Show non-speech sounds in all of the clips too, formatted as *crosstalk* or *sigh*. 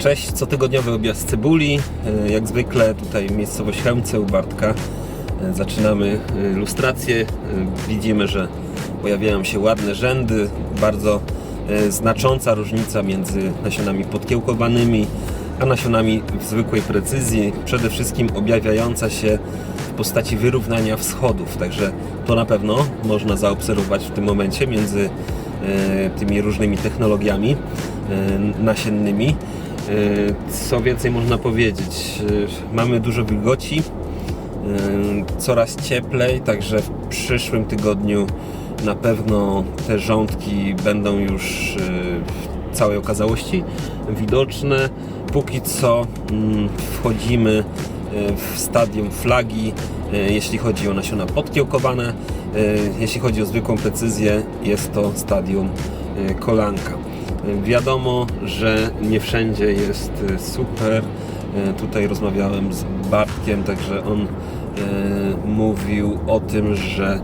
Cześć, cotygodniowy objazd cebuli. E, Jak zwykle tutaj miejscowość Chełmce u Bartka. E, Zaczynamy e, lustrację. Widzimy, że pojawiają się ładne rzędy. Bardzo znacząca różnica między nasionami podkiełkowanymi a nasionami w zwykłej precyzji. Przede wszystkim objawiająca się w postaci wyrównania wschodów. Także to na pewno można zaobserwować w tym momencie między tymi różnymi technologiami nasiennymi. E, Co więcej można powiedzieć? E, Mamy dużo wilgoci, e, coraz cieplej, także w przyszłym tygodniu na pewno te rządki będą już w całej okazałości widoczne. Póki co mm, wchodzimy w stadium flagi, jeśli chodzi o nasiona podkiełkowane. Jeśli chodzi o zwykłą precyzję, jest to stadium kolanka. Wiadomo, że nie wszędzie jest e, super. E, Tutaj rozmawiałem z Bartkiem, także on e, mówił o tym, że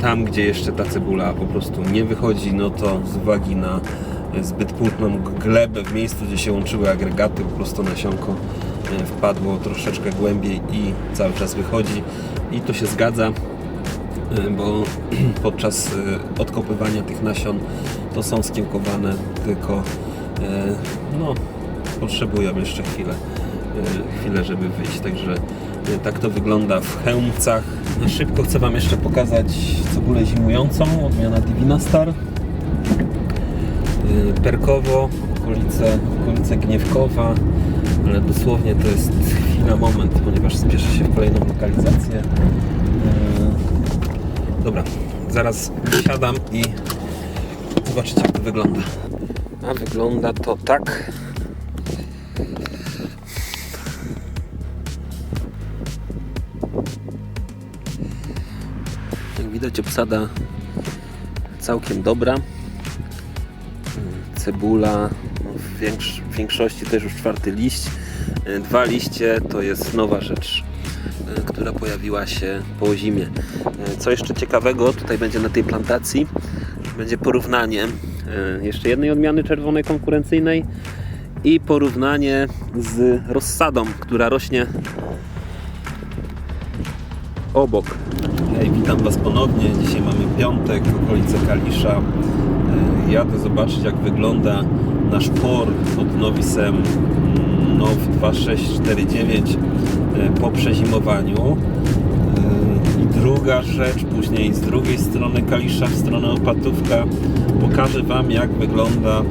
tam, gdzie jeszcze ta cebula po prostu nie wychodzi, no to z uwagi na zbyt płótną glebę w miejscu, gdzie się łączyły agregaty, po prostu nasionko wpadło troszeczkę głębiej i cały czas wychodzi. I to się zgadza, bo *clears throat* podczas odkopywania tych nasion to są skiełkowane, tylko e, no, potrzebują jeszcze chwilę, e, chwilę, żeby wyjść. Także e, tak to wygląda w Chełmcach. Na szybko chcę Wam jeszcze pokazać cebulę zimującą, odmiana Divina Star. Perkowo, okolice, okolice Gniewkowa, ale dosłownie to jest chwila, moment, ponieważ spieszę się w kolejną lokalizację. Dobra, zaraz siadam i zobaczycie jak to wygląda. A wygląda to tak. Jak widać obsada całkiem dobra cebula, no w, większ, w większości też już czwarty liść. Dwa liście to jest nowa rzecz, e, która pojawiła się po zimie. E, Co jeszcze ciekawego tutaj będzie na tej plantacji, będzie porównanie e, jeszcze jednej odmiany czerwonej konkurencyjnej i porównanie z rozsadą, która rośnie obok. Hej, witam Was ponownie. Dzisiaj mamy piątek, okolice Kalisza. E, Jadę zobaczyć jak wygląda nasz por od Nowisem NOW 2649 e, po przezimowaniu. Druga rzecz, później z drugiej strony Kalisza, w stronę Opatówka, pokażę Wam jak wygląda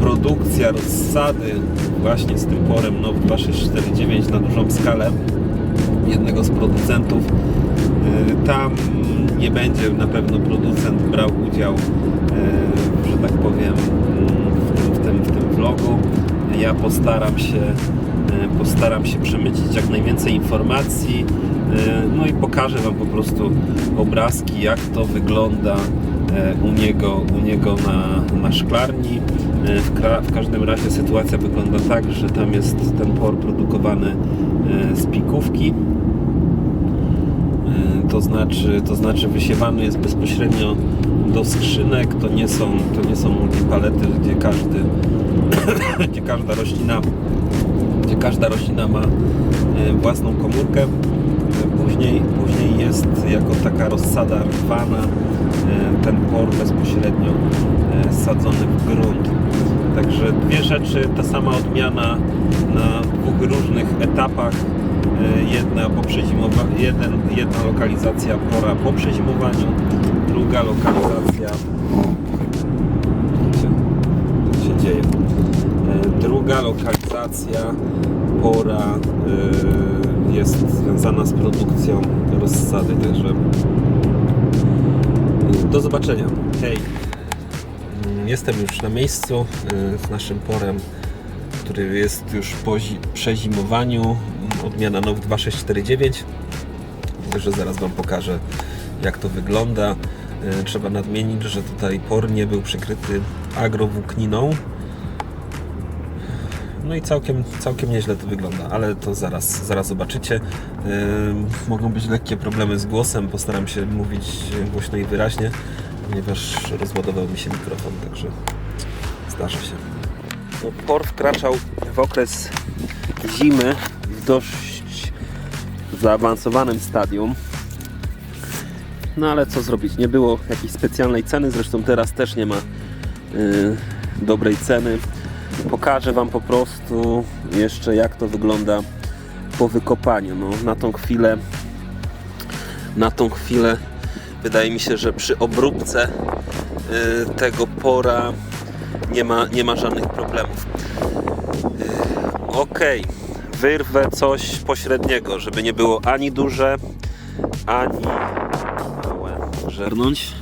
produkcja rozsady właśnie z tym porem NOW 2649 na dużą skalę jednego z producentów. Y, Tam nie będzie na pewno producent brał udział, y, że tak powiem, w tym, w tym, w tym vlogu. Ja postaram się, postaram się przemycić jak najwięcej informacji, y, no i pokażę Wam po prostu obrazki, jak to wygląda y, u niego, u niego na, na szklarni. W, w każdym razie sytuacja wygląda tak, że tam jest ten por produkowany z pikówki. To znaczy, to znaczy wysiewany jest bezpośrednio do skrzynek. To nie są, to nie są multipalety, gdzie każdy, *coughs* gdzie każda roślina, gdzie każda roślina ma y, własną komórkę. Później, później jest jako taka rozsada rwana y, ten por bezpośrednio y, sadzony w grunt. Także dwie rzeczy, ta sama odmiana na dwóch różnych etapach. Jedna, po jeden, jedna lokalizacja pora po przezimowaniu, druga lokalizacja. Druga lokalizacja pora y, jest związana z produkcją rozsady, także do zobaczenia. Hej! Jestem już na miejscu y, z naszym porem, który jest już po zi- przezimowaniu. Odmiana NOW 2649. Także zaraz Wam pokażę, jak to wygląda. Y, Trzeba nadmienić, że tutaj por nie był przykryty agrowłókniną. No i całkiem, całkiem nieźle to wygląda, ale to zaraz, zaraz zobaczycie. Yy, mogą być lekkie problemy z głosem, postaram się mówić głośno i wyraźnie, ponieważ rozładował mi się mikrofon, także zdarza się. No, por wkraczał w okres zimy w dość zaawansowanym stadium. No ale co zrobić? Nie było jakiejś specjalnej ceny, zresztą teraz też nie ma y, dobrej ceny. Pokażę Wam po prostu jeszcze jak to wygląda po wykopaniu. No, na tą chwilę na tą chwilę wydaje mi się, że przy obróbce y, tego pora nie ma, nie ma żadnych problemów. Y, Ok, wyrwę coś pośredniego, żeby nie było ani duże, ani małe. Żernąć.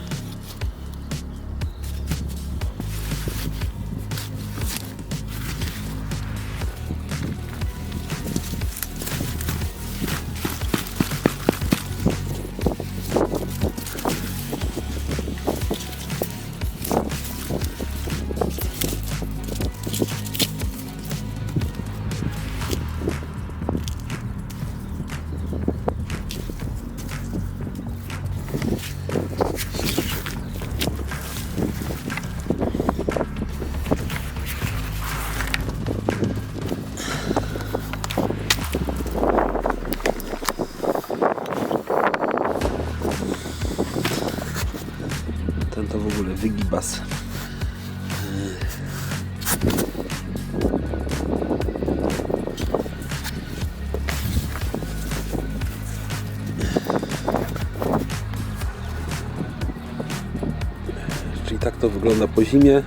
Tak to wygląda po zimie.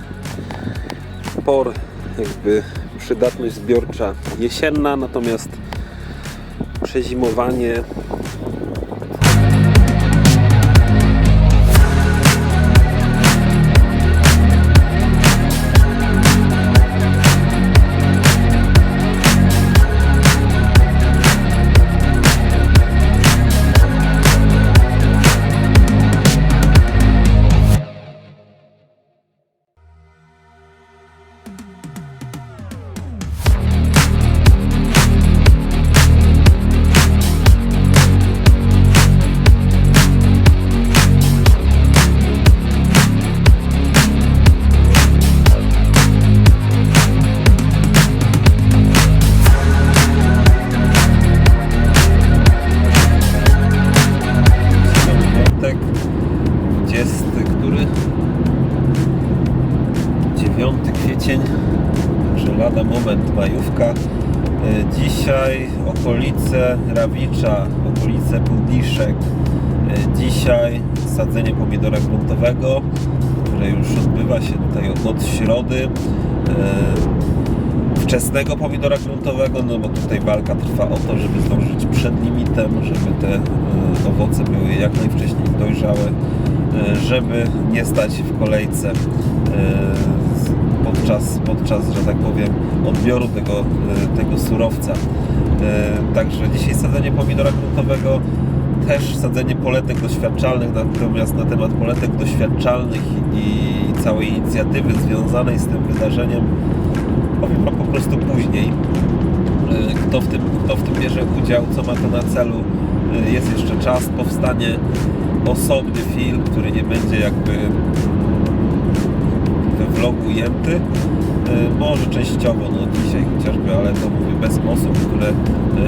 Por jakby przydatność zbiorcza jesienna, natomiast przezimowanie które już odbywa się tutaj od, od środy. E, wczesnego pomidora gruntowego, no bo tutaj walka trwa o to, żeby zdążyć przed limitem, żeby te e, owoce były jak najwcześniej dojrzałe, e, żeby nie stać w kolejce podczas, podczas, że tak powiem, odbioru tego, tego surowca. Także dzisiaj sadzenie pomidora gruntowego, też sadzenie poletek doświadczalnych, natomiast na temat poletek doświadczalnych i całej inicjatywy związanej z tym wydarzeniem powiem Wam po prostu później, y, kto w, tym, kto w tym bierze udział, co ma to na celu. Y, Jest jeszcze czas, powstanie osobny film, który nie będzie jakby we vlogu ujęty. Y, Może częściowo, no dzisiaj chociażby, ale to mówię bez osób, które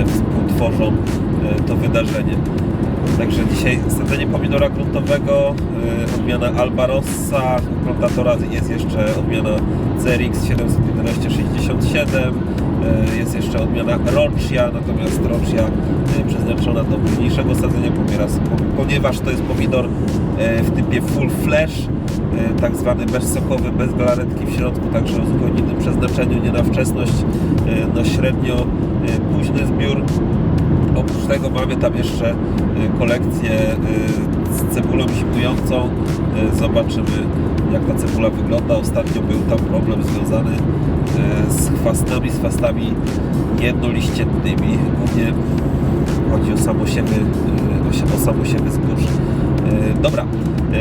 współtworzą to wydarzenie. Także dzisiaj sadzenie pomidora gruntowego, y, odmiana Albarossa, plantatora jest jeszcze odmiana CRX 71167, y, jest jeszcze odmiana Roczia, natomiast Roczia y, przeznaczona do późniejszego sadzenia, ponieważ, ponieważ to jest pomidor w typie full flash, tak zwany bezsokowy, bez galaretki w środku, także o zupełnie innym przeznaczeniu, nie na wczesność, na średnio późny zbiór. Oprócz tego mamy tam jeszcze y, kolekcję y, z cebulą zimującą. Y, Zobaczymy jak ta cebula wygląda. Ostatnio był tam problem związany z chwastami, z chwastami jednoliściennymi. Głównie chodzi o samosiewy, o sie- o samosiewy zbóż. Dobra,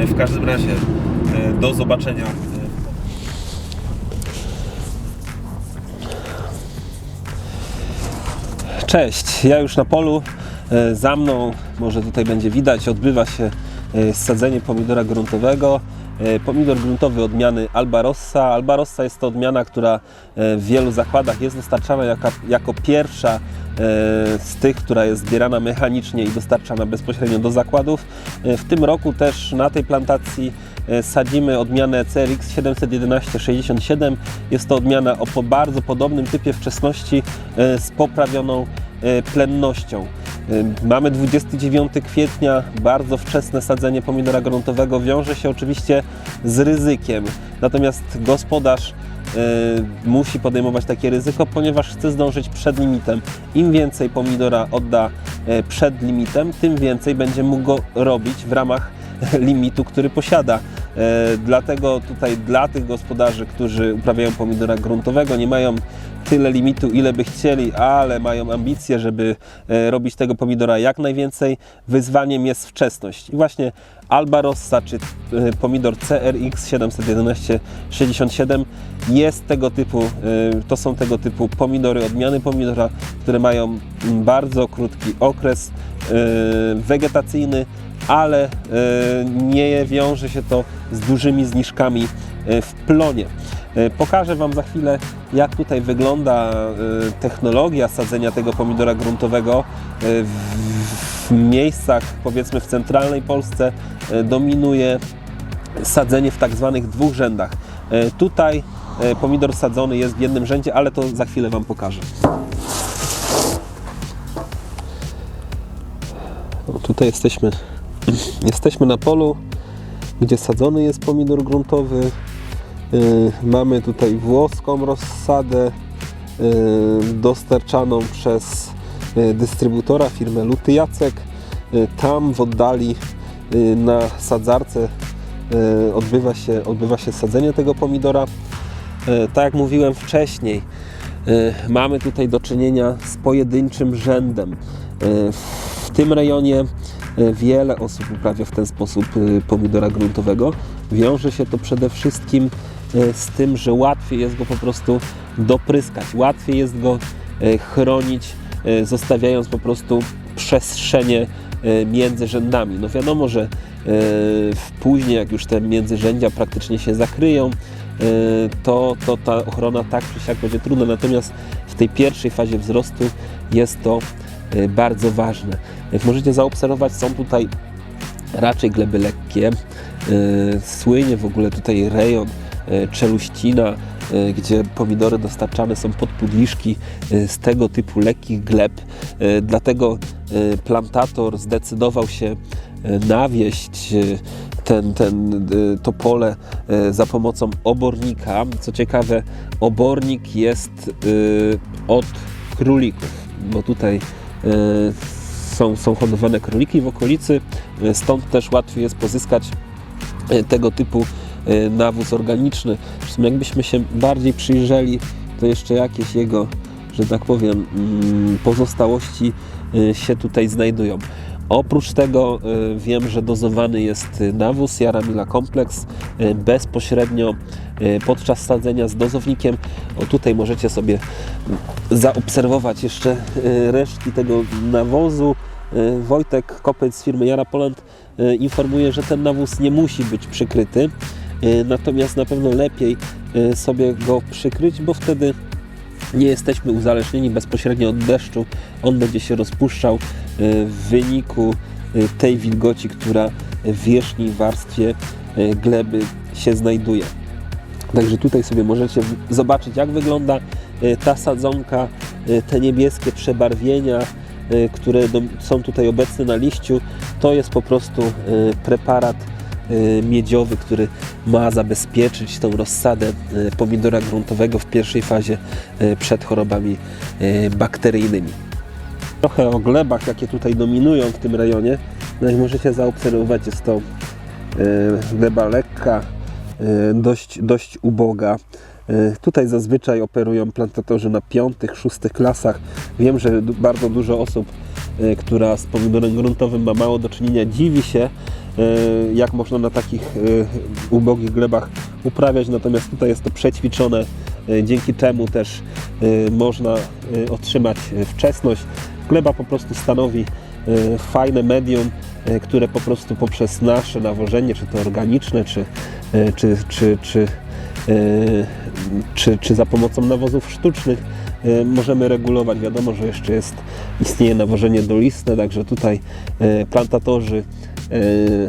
w każdym razie do zobaczenia Cześć, ja już na polu. E, Za mną, może tutaj będzie widać, odbywa się e, sadzenie pomidora gruntowego. e, pomidor gruntowy odmiany Albarossa. Albarossa jest to odmiana, która w wielu zakładach jest dostarczana jako, jako pierwsza z tych, która jest zbierana mechanicznie i dostarczana bezpośrednio do zakładów. W tym roku też na tej plantacji sadzimy odmianę CRX 711-67. Jest to odmiana o bardzo podobnym typie wczesności e, z poprawioną e, plennością. E, Mamy 29 kwietnia, bardzo wczesne sadzenie pomidora gruntowego wiąże się oczywiście z ryzykiem. Natomiast gospodarz e, musi podejmować takie ryzyko, ponieważ chce zdążyć przed limitem. Im więcej pomidora odda e, przed limitem, tym więcej będzie mógł go robić w ramach *laughs* limitu, który posiada. E, Dlatego tutaj dla tych gospodarzy, którzy uprawiają pomidora gruntowego, nie mają tyle limitu, ile by chcieli, ale mają ambicje, żeby e, robić tego pomidora jak najwięcej. Wyzwaniem jest wczesność. I właśnie Albarossa czy e, pomidor CRX 711-67 jest tego typu, to są tego typu pomidory, odmiany pomidora, które mają bardzo krótki okres wegetacyjny, ale e, nie wiąże się to z dużymi zniżkami e, w plonie. E, Pokażę Wam za chwilę, jak tutaj wygląda technologia sadzenia tego pomidora gruntowego w, miejscach, powiedzmy w centralnej Polsce, dominuje sadzenie w tak zwanych dwóch rzędach. Tutaj pomidor sadzony jest w jednym rzędzie, ale to za chwilę Wam pokażę. O, tutaj jesteśmy, jesteśmy na polu, gdzie sadzony jest pomidor gruntowy. Yy, Mamy tutaj włoską rozsadę yy, dostarczaną przez yy, dystrybutora firmę Luty Jacek. Tam w oddali na sadzarce odbywa się, odbywa się sadzenie tego pomidora. Tak jak mówiłem wcześniej, mamy tutaj do czynienia z pojedynczym rzędem. W tym rejonie wiele osób uprawia w ten sposób yy, pomidora gruntowego. Wiąże się to przede wszystkim yy, z tym, że łatwiej jest go po prostu dopryskać, łatwiej jest go chronić, zostawiając po prostu przestrzenie między rzędami. No wiadomo, że yy, później jak już te międzyrzędzia praktycznie się zakryją, yy, to, to ta ochrona tak czy siak będzie trudna. Natomiast w tej pierwszej fazie wzrostu jest to bardzo ważne. Jak możecie zaobserwować, są tutaj raczej gleby lekkie. Słynie w ogóle tutaj rejon Czeluścina, gdzie pomidory dostarczane są pod pudliszki yy, z tego typu lekkich gleb. Yy, Dlatego plantator zdecydował się nawieść ten, ten, to pole za pomocą obornika. Co ciekawe, obornik jest od królików, bo tutaj są, są hodowane króliki w okolicy, stąd też łatwiej jest pozyskać tego typu nawóz organiczny. Zresztą jakbyśmy się bardziej przyjrzeli, to jeszcze jakieś jego, że tak powiem, mm, pozostałości y, się tutaj znajdują. Oprócz tego y, wiem, że dozowany jest y, nawóz Jaramila Complex y, bezpośrednio y, podczas sadzenia z dozownikiem. O tutaj możecie sobie zaobserwować jeszcze y, resztki tego nawozu. Y, Wojtek Kopeć z firmy Jara Poland y, informuje, że ten nawóz nie musi być przykryty, y, natomiast na pewno lepiej y, sobie go przykryć, bo wtedy nie jesteśmy uzależnieni bezpośrednio od deszczu. On będzie się rozpuszczał y, w wyniku tej wilgoci, która w wierzchniej warstwie gleby się znajduje. Także tutaj sobie możecie zobaczyć, jak wygląda ta sadzonka, te niebieskie przebarwienia, które są tutaj obecne na liściu. To jest po prostu preparat miedziowy, który ma zabezpieczyć tą rozsadę y, pomidora gruntowego w pierwszej fazie y, przed chorobami y, bakteryjnymi. Trochę o glebach, jakie tutaj dominują w tym rejonie. No jak możecie zaobserwować, jest to y, gleba lekka, y, dość, dość uboga. Y, Tutaj zazwyczaj operują plantatorzy na piątych, szóstych klasach. Wiem, że bardzo dużo osób, y, która z pomidorem gruntowym ma mało do czynienia, dziwi się, y, jak można na takich y, ubogich glebach uprawiać. Natomiast tutaj jest to przećwiczone, y, dzięki czemu też y, można y, otrzymać y, wczesność. Gleba po prostu stanowi fajne medium, które po prostu poprzez nasze nawożenie, czy to organiczne, czy, czy, czy, czy, czy, czy za pomocą nawozów sztucznych e, możemy regulować. Wiadomo, że jeszcze jest, istnieje nawożenie dolistne, także tutaj e, plantatorzy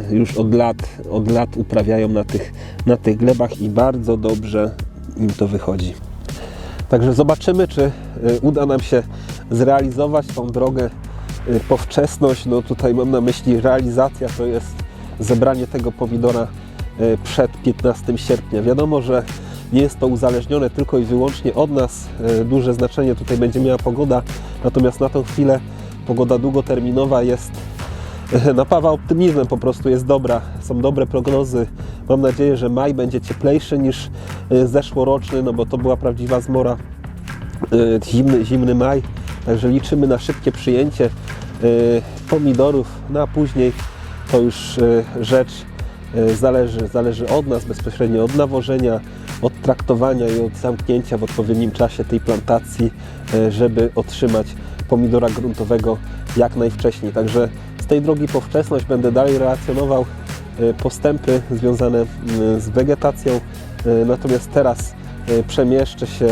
e, już od lat, od lat uprawiają na tych, na tych glebach i bardzo dobrze im to wychodzi. Także zobaczymy, czy uda nam się zrealizować tą drogę po wczesność. No tutaj mam na myśli realizacja, to jest zebranie tego pomidora przed 15 sierpnia. Wiadomo, że nie jest to uzależnione tylko i wyłącznie od nas. E, Duże znaczenie tutaj będzie miała pogoda, natomiast na tą chwilę pogoda długoterminowa jest e, napawa optymizmem, po prostu jest dobra. Są dobre prognozy. Mam nadzieję, że maj będzie cieplejszy niż e, zeszłoroczny, no bo to była prawdziwa zmora. Zimny, zimny maj, także liczymy na szybkie przyjęcie pomidorów, no a później to już rzecz zależy, zależy od nas bezpośrednio, od nawożenia, od traktowania i od zamknięcia w odpowiednim czasie tej plantacji, e, żeby otrzymać pomidora gruntowego jak najwcześniej. Także z tej drogi po wczesność będę dalej relacjonował e, postępy związane m, z wegetacją, e, natomiast teraz przemieszczę się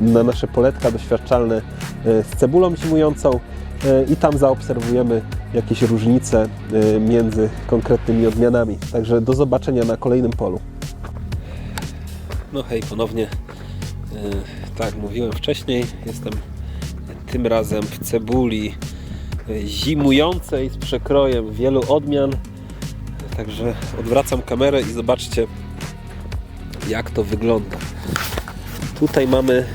na nasze poletka doświadczalne z cebulą zimującą i tam zaobserwujemy jakieś różnice między konkretnymi odmianami. Także do zobaczenia na kolejnym polu. No hej, ponownie. E, Tak, mówiłem wcześniej, jestem tym razem w cebuli e, zimującej z przekrojem wielu odmian. Także odwracam kamerę i zobaczcie jak to wygląda. Tutaj mamy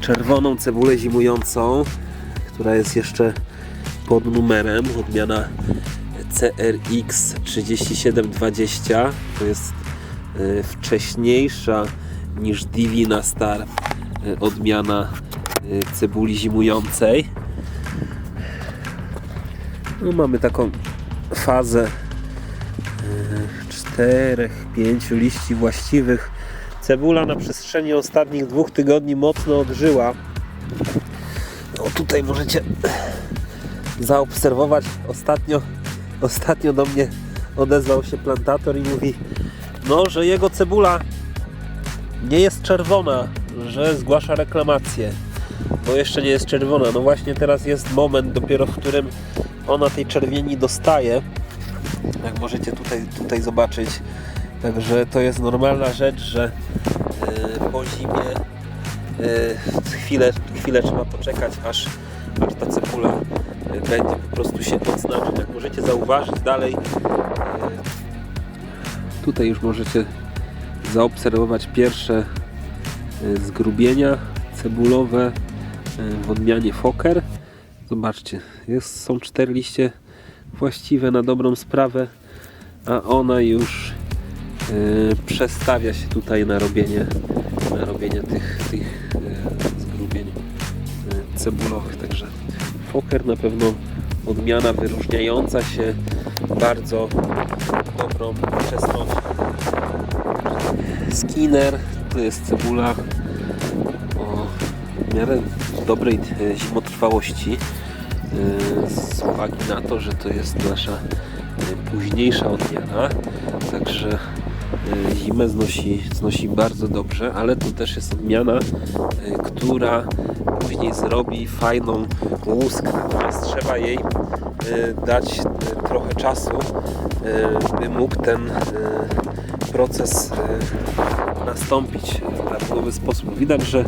czerwoną cebulę zimującą, która jest jeszcze pod numerem, odmiana CRX 3720. To jest wcześniejsza niż Divina Star e, odmiana e, cebuli zimującej. No, mamy taką fazę czterech, pięciu liści właściwych. Cebula na przestrzeni ostatnich dwóch tygodni mocno odżyła. No tutaj możecie zaobserwować. Ostatnio, ostatnio do mnie odezwał się plantator i mówi, no, że jego cebula nie jest czerwona, że zgłasza reklamację, bo jeszcze nie jest czerwona. No właśnie teraz jest moment dopiero, w którym ona tej czerwieni dostaje jak możecie tutaj, tutaj zobaczyć. Także to jest normalna rzecz, że e, po zimie e, chwilę, chwilę trzeba poczekać, aż, aż ta cebula e, będzie po prostu się odznaczyć. Jak możecie zauważyć dalej, tutaj już możecie zaobserwować pierwsze e, zgrubienia cebulowe e, w odmianie Fokker. Zobaczcie, jest, są cztery liście właściwe na dobrą sprawę, a ona już e, przestawia się tutaj na robienie, na robienie tych, tych zgrubień cebulowych. Także Fokker na pewno odmiana wyróżniająca się bardzo dobrą wczesnością. Skinner to jest cebula. O w miarę dobrej e, zimotrwałości e, z uwagi na to, że to jest nasza e, późniejsza odmiana, także zimę znosi, znosi bardzo dobrze, ale to też jest odmiana, która później zrobi fajną łusk, natomiast trzeba jej dać trochę czasu, e, by mógł ten e, proces e, nastąpić w prawidłowy sposób. Widać, że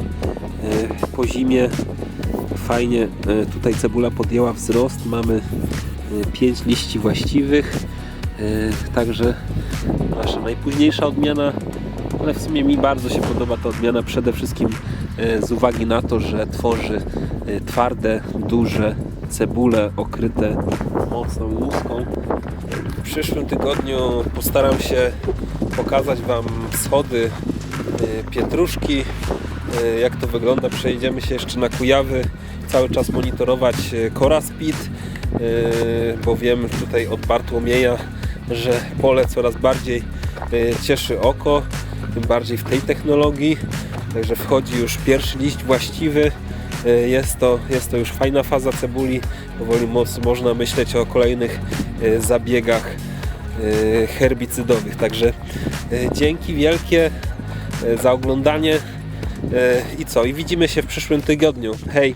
po zimie fajnie tutaj cebula podjęła wzrost. Mamy 5 liści właściwych. Także nasza najpóźniejsza odmiana, ale w sumie mi bardzo się podoba ta odmiana przede wszystkim z uwagi na to, że tworzy twarde, duże cebule okryte mocną łuską. W przyszłym tygodniu postaram się pokazać Wam schody e, pietruszki, e, jak to wygląda. Przejdziemy się jeszcze na Kujawy, cały czas monitorować e, Cora Speed, bo wiem tutaj od Bartłomieja, że pole coraz bardziej cieszy oko, tym bardziej w tej technologii. Także wchodzi już pierwszy liść właściwy. Y, jest to, jest to już fajna faza cebuli. Powoli można myśleć o kolejnych y, zabiegach y, herbicydowych. Także dzięki wielkie za oglądanie i co? I widzimy się w przyszłym tygodniu. Hej!